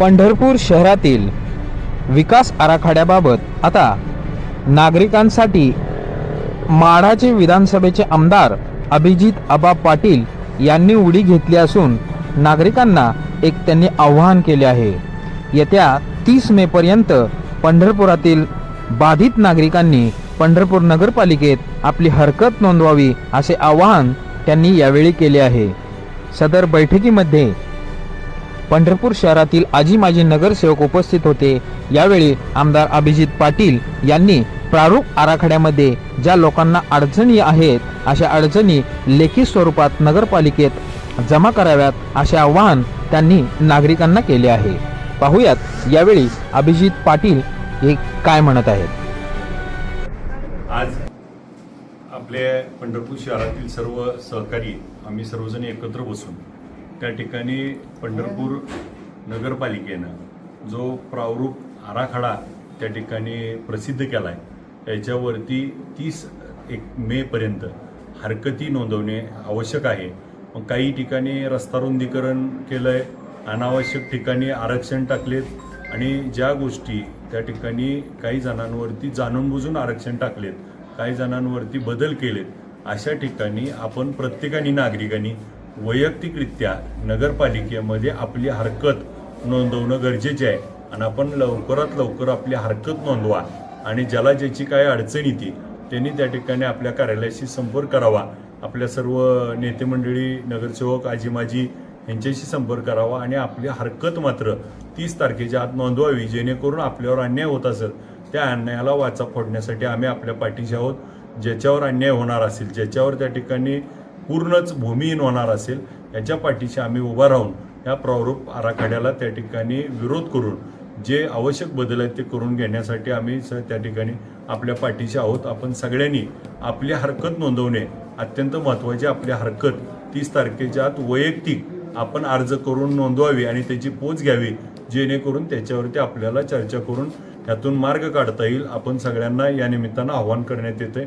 पंढरपूर शहरातील विकास आराखड्याबाबत आता नागरिकांसाठी माढाचे विधानसभेचे आमदार अभिजित आबा पाटील यांनी उडी घेतली असून नागरिकांना एक त्यांनी आव्हान केले आहे. येत्या तीस मे पर्यंत पंढरपुरातील बाधित नागरिकांनी पंढरपूर नगरपालिकेत आपली हरकत नोंदवावी असे आवाहन त्यांनी यावेळी केले आहे. सदर बैठकीमध्ये पंढरपूर शहरातील आजी माजी नगरसेवक उपस्थित होते. यावेळी आमदार अभिजित पाटील यांनी प्रारूप आराखड्यामध्ये ज्या लोकांना अडचणी आहेत अशा अडचणी लेखी स्वरूपात नगरपालिकेत जमा कराव्यात असे आवाहन त्यांनी नागरिकांना केले आहे. पाहूयात यावेळी अभिजित पाटील हे काय म्हणत आहेत. आज आपल्या पंढरपूर शहरातील सर्व सहकारी आम्ही सर्वजण एकत्र बसून त्या ठिकाणी पंढरपूर नगरपालिकेनं जो प्रारूप आराखडा त्या ठिकाणी प्रसिद्ध केला आहे त्याच्यावरती तीस एक मेपर्यंत हरकती नोंदवणे आवश्यक आहे. मग काही ठिकाणी रस्ता रुंदीकरण केलं आहे अनावश्यक ठिकाणी आरक्षण टाकलेत आणि ज्या गोष्टी त्या ठिकाणी काही जणांवरती जाणून बुजून आरक्षण टाकलेत काही जणांवरती बदल केलेत अशा ठिकाणी आपण प्रत्येकाने नागरिकांनी वैयक्तिकरित्या नगरपालिकेमध्ये आपली हरकत नोंदवणं गरजेचे आहे. आणि आपण लवकरात लवकर आपली हरकत नोंदवा. आणि ज्याला ज्याची काय अडचण येते त्यांनी त्या ठिकाणी आपल्या कार्यालयाशी संपर्क करावा. आपल्या सर्व नेते मंडळी नगरसेवक आजी माजी यांच्याशी संपर्क करावा. आणि आपली हरकत मात्र तीस तारखेच्या आत नोंदवावी जेणेकरून आपल्यावर अन्याय होत असेल त्या अन्यायाला वाचा फोडण्यासाठी आम्ही आपल्या पाठीशी आहोत. ज्याच्यावर अन्याय होणार असेल ज्याच्यावर त्या ठिकाणी पूर्णच भूमिहीन होणार असेल याच्या पाठीशी आम्ही उभा राहून या प्रारूप आराखड्याला त्या ठिकाणी विरोध करून जे आवश्यक बदल आहेत ते करून घेण्यासाठी आम्ही स त्या ठिकाणी आपल्या पाठीशी आहोत. आपण सगळ्यांनी आपली हरकत नोंदवणे अत्यंत महत्त्वाची आपली हरकत. तीस तारखेच्या आत वैयक्तिक आपण अर्ज करून नोंदवावी आणि त्याची पोच घ्यावी जेणेकरून त्याच्यावरती आपल्याला चर्चा करून यातून मार्ग काढता येईल. आपण सगळ्यांना या निमित्तानं आव्हान करण्यात येते